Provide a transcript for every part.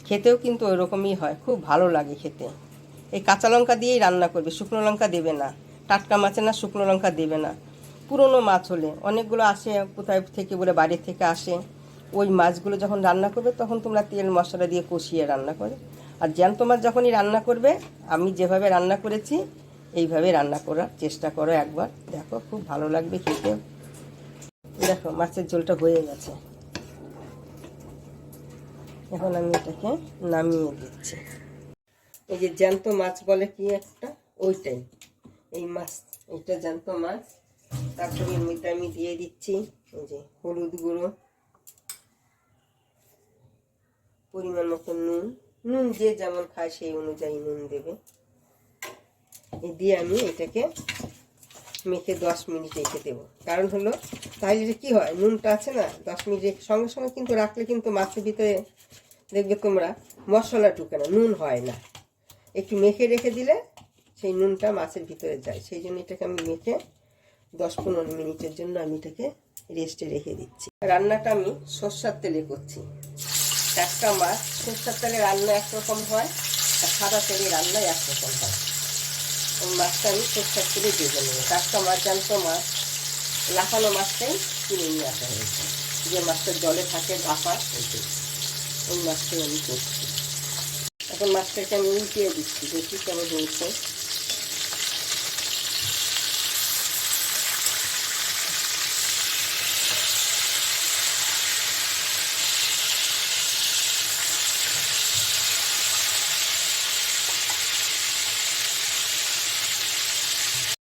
খেতেও কিন্তু ওই রকমই হয়, খুব ভালো লাগে খেতে। এই কাঁচা লঙ্কা দিয়েই রান্না করবে, শুকনো লঙ্কা দেবে না। টাটকা মাছে না শুকনো লঙ্কা দেবে না। পুরনো মাছ হলে, অনেকগুলো আসে কোথায় থেকে বলে বাড়ি থেকে আসে। ওই মাছগুলো যখন রান্না করবে, তখন তোমরা তেল মশলা দিয়ে কষিয়ে রান্না করে আর জ্যান্ত মাছ যখনই রান্না করবে, আমি যেভাবে রান্না করেছি, এইভাবে রান্না করার চেষ্টা করো একবার। দেখো, খুব ভালো লাগবে খেতে দেখো, মাছের ঝোলটা হয়ে গেছে। এখন আমি এটাকে নামিয়ে দিচ্ছি। এই যে জ্যান্ত মাছ বলে কি একটা? ওইটাই। এই মাছ এটা জ্যান্ত মাছ। তারপরে মধ্যে আমি দিয়ে দিচ্ছি, এই যে হলুদ গুঁড়ো। পরিমাণ মতো নুন। নুন যে যেমন খায় সেই অনুযায়ী নুন দেবে। দিয়ে আমি এটাকে মেখে দশ মিনিট রেখে দেবো। কারণ হলো, তাহলে কি হয়, নুনটা আছে না, দশ মিনিট সঙ্গে সঙ্গে কিন্তু রাখলে কিন্তু মাছের ভিতরে দেখবে তোমরা মশলা ঢুকে না, নুন হয় না। একটু মেখে রেখে দিলে সেই নুনটা মাছের ভিতরে যায়। সেই জন্য এটাকে আমি মেখে দশ পনেরো মিনিটের জন্য আমি এটাকে রেস্টে রেখে দিচ্ছি। রান্নাটা আমি সর্ষার তেলে করছি। টাটকা মাছ, সর্ষার তেলে রান্না একরকম হয়, আর সাদা তেলে রান্না একরকম হয়। ওই মাছটা আমি সর্ষার তেলে ভেজে নেব টাটকা মাছ, জ্যান্ত মাছ, লাফানো মাছটাই কিনে নিয়ে আসা হয়েছে। যে মাছটা জলে থাকে, গাফা ওইটাই ওই মাছটাই আমি করছি। এখন মাছটাকে আমি উল্টিয়ে দিচ্ছি, দেখি কেমন হয়েছে।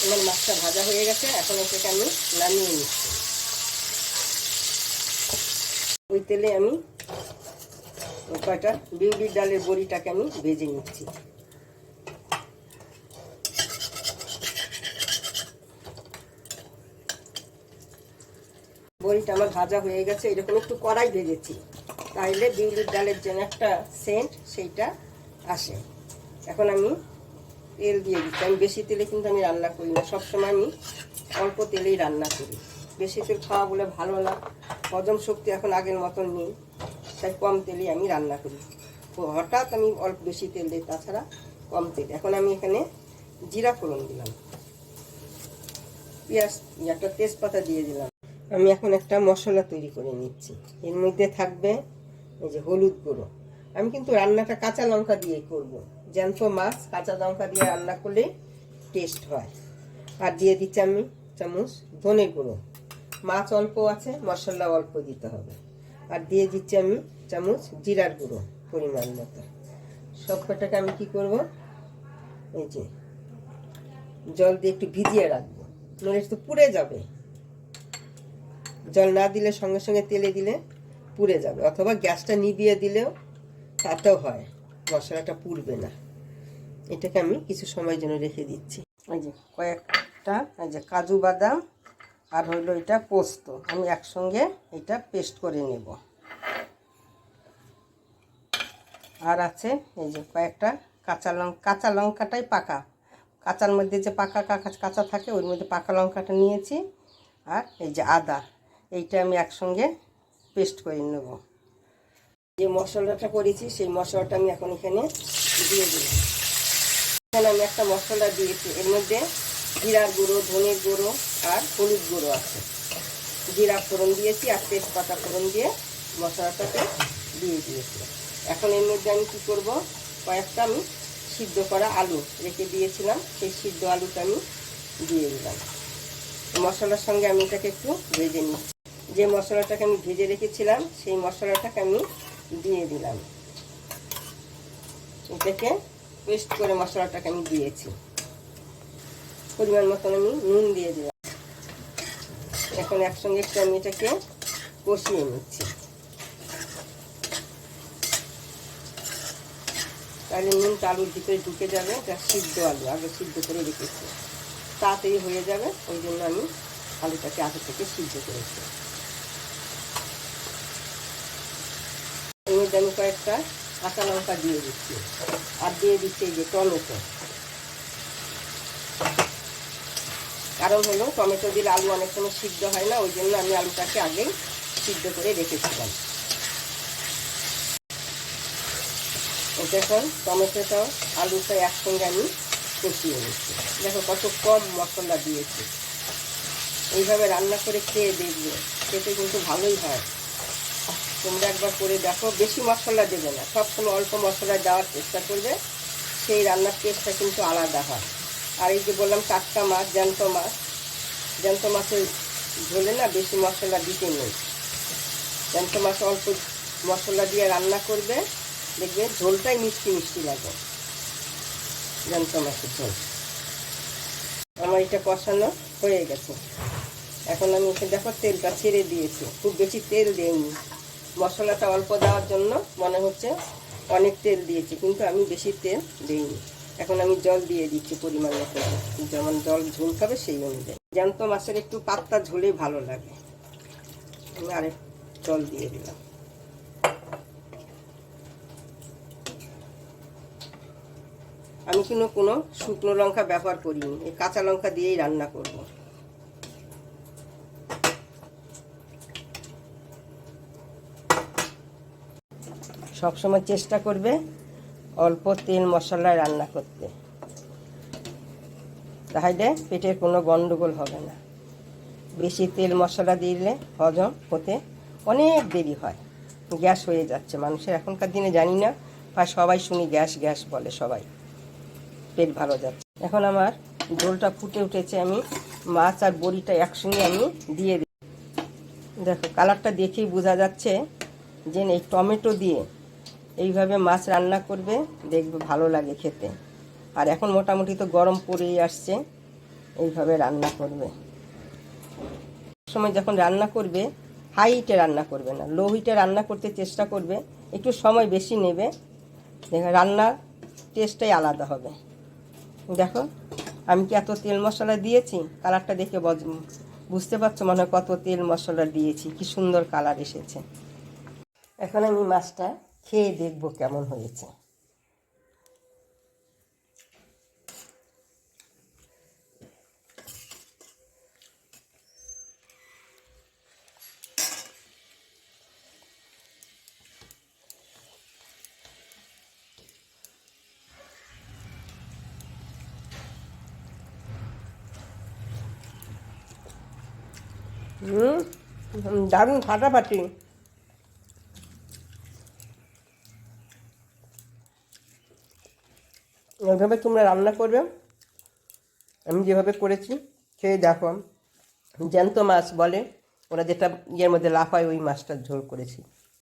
আমার মাছটা ভাজা হয়ে গেছে, এখন এটাকে আমি নামিয়ে নিচ্ছি। ওই তেলে আমি কয়টা? বিউলির ডালের বড়িটাকে আমি ভেজে নিচ্ছি। বড়িটা আমার ভাজা হয়ে গেছে, এরকম একটু কড়াই ভেজেছি। তাইলে বিউলির ডালের যেন একটা সেন্ট, সেইটা আসে। এখন আমি তেল দিয়ে দিচ্ছি। আমি বেশি তেলে কিন্তু আমি রান্না করি না। সবসময় আমি অল্প তেলেই রান্না করি। বেশি তেল খাওয়া বলে ভালো না। হজম শক্তি এখন আগের মতন নেই। তাই কম তেলেই আমি রান্না করি। হঠাৎ আমি অল্প বেশি তেল দিই, তাছাড়া কম তেল। এখন আমি এখানে জিরা ফোড়ন দিলাম। পেঁয়াজ, একটা তেজপাতা দিয়ে দিলাম। আমি এখন একটা মশলা তৈরি করে নিচ্ছি। এর মধ্যে থাকবে এই যে হলুদ গুঁড়ো। আমি কিন্তু রান্নাটা কাঁচা লঙ্কা দিয়ে করব। জ্যান্ত মাছ, কাঁচা লঙ্কা দিয়ে রান্না করলে টেস্ট হয়। আর দিয়ে দিচ্ছি আমি চামচ ধনে গুঁড়ো। মাছ অল্প আছে, মশলা অল্প দিতে হবে। আর দিয়ে দিচ্ছি আমি চামচ জিরার গুঁড়ো পরিমাণ মতো। সব কটাকে আমি কি করব? এই যে, জল দিয়ে একটু ভিজিয়ে রাখব নইলে তো পুড়ে যাবে। জল না দিলে সঙ্গে সঙ্গে তেলে দিলে পুড়ে যাবে, অথবা গ্যাসটা নিভিয়ে দিলেও তাতেও হয়, মশলাটা পুড়বে না। এটাকে আমি কিছু সময় জন্য রেখে দিচ্ছি। এই যে কয়েকটা, এই যে কাজু বাদাম আর হইল এটা পোস্ত। আমি একসঙ্গে এটা পেস্ট করে নেব। আর আছে এই যে কয়েকটা কাঁচা লঙ্কা কাঁচা লঙ্কাটাই পাকা। কাঁচার মধ্যে যে পাকা কাঁচা থাকে, ওর মধ্যে পাকা লঙ্কাটা নিয়েছি। আর এই যে আদা, এইটা আমি একসঙ্গে পেস্ট করে নেব। যে মশলাটা করেছি, সেই মশলাটা আমি এখন এখানে দিয়ে দিলাম। এখানে আমি একটা মশলা দিয়েছি, এর মধ্যে জিরার গুঁড়ো, ধনের গুঁড়ো আর হলুদ গুঁড়ো আছে। জিরা ফোড়ন দিয়েছি আর তেজপাতা ফোড়ন দিয়ে মশলাটাকে দিয়ে দিয়েছি। এখন এর মধ্যে আমি কী করব? কয়েকটা আমি সিদ্ধ করা আলু রেখে দিয়েছিলাম, সেই সিদ্ধ আলুটা আমি দিয়ে দিলাম। মশলার সঙ্গে আমি এটাকে একটু ভেজে নিচ্ছি যে মশলাটাকে আমি ভেজে রেখেছিলাম, সেই মশলাটাকে আমি দিয়ে দিলাম। এটাকে পেস্ট করে মশলাটাকে আমি দিয়েছি। পরিমাণ মতন আমি নুন দিয়ে দিলাম। এখন একসঙ্গে একটু আমি এটাকে কষিয়ে নিচ্ছি। তাহলে নুনটা আলুর ভিতরে ঢুকে যাবে, এটা সিদ্ধ আলু, আগে সিদ্ধ করে রেখেছি। তাড়াতাড়ি হয়ে যাবে, ওই জন্য আমি আলুটাকে আগে থেকে সিদ্ধ করেছি। এর আমি কয়েকটা কাঁচা লঙ্কা দিয়ে দিচ্ছি। আর দিয়ে দিচ্ছি এই যে টমেটো। কারণ হলো টমেটো দিলে আলু অনেক সময় সিদ্ধ হয় না, ওই জন্য আমি আলুটাকে আগেই সিদ্ধ করে রেখেছিলাম। এখন টমেটোটাও আলুটা একসঙ্গে আমি কষিয়ে নিচ্ছি। দেখো কত কম মশলা দিয়েছি। এইভাবে রান্না করে খেয়ে দেখবে, খেতে কিন্তু ভালোই হয়। তোমরা একবার করে দেখো, বেশি মশলা দেবে না। সবসময় অল্প মশলা দেওয়ার চেষ্টা করবে, সেই রান্নার টেস্টটা কিন্তু আলাদা হয়। আর এই যে বললাম টাটকা মাছ, জ্যান্ত মাছ। জ্যান্ত মাছের ঝোলে না বেশি মশলা দিতে নেই। জ্যান্ত মাছ অল্প মশলা দিয়ে রান্না করবে, দেখবে ঝোলটাই মিষ্টি মিষ্টি লাগে। জ্যান্ত মাছের ঝোল। আমার এটা কষানো হয়ে গেছে। এখন আমি ওকে দেখো তেলটা ছেড়ে দিয়েছি। খুব বেশি তেল দেইনি। মশলাটা অল্প দেওয়ার জন্য মনে হচ্ছে অনেক তেল দিয়েছি, কিন্তু আমি বেশি তেল দিইনি। এখন আমি জল দিয়ে দিচ্ছি পরিমাণ মতো। যেমন জল ঝোল খাবে সেই অনুযায়ী। জ্যান্ত মাছের একটু পাত্তা ঝোলেই ভালো লাগে। আমি আরেক জল দিয়ে দিলাম। আমি কিন্তু কোনো শুকনো লঙ্কা ব্যবহার করিনি। এই কাঁচা লঙ্কা দিয়েই রান্না করব। সবসময় চেষ্টা করবে অল্প তেল মশলায় রান্না করতে। তাহলে পেটের কোনো গন্ডগোল হবে না। বেশি তেল মশলা দিলে হজম হতে অনেক দেরি হয়। গ্যাস হয়ে যাচ্ছে মানুষের। এখনকার দিনে জানি না বা সবাই শুনি গ্যাস গ্যাস বলে সবাই। পেট ভালো যাচ্ছে। এখন আমার ঝোলটা ফুটে উঠেছে, আমি মাছ আর বড়িটা একসঙ্গে আমি দিয়ে দিই। দেখো কালারটা দেখেই বোঝা যাচ্ছে যে এই টমেটো দিয়ে এইভাবে মাছ রান্না করবে, দেখবে ভালো লাগে খেতে। আর এখন মোটামুটি তো গরম পড়েই আসছে, এইভাবে রান্না করবে। সময় যখন রান্না করবে হাই হিটে রান্না করবে না লো হিটে রান্না করতে চেষ্টা করবে, একটু সময় বেশি নেবে রান্নার টেস্টটাই আলাদা হবে। দেখো, আমি কি এত তেল মশলা দিয়েছি? কালারটা দেখে বুঝতে পারছ মনে হয় কত তেল মশলা দিয়েছি, কি সুন্দর কালার এসেছে। এখন আমি মাছটা খেয়ে দেখব কেমন হয়েছে। দারুণ ফাটাফাটি। এইভাবে তোমরা রান্না করবে। আমি যেভাবে করেছি, খেয়ে দেখো। জ্যান্ত মাছ বলে, ওরা যেটা ইয়ের মধ্যে লাফায়, ওই মাছটার ঝোল করেছি।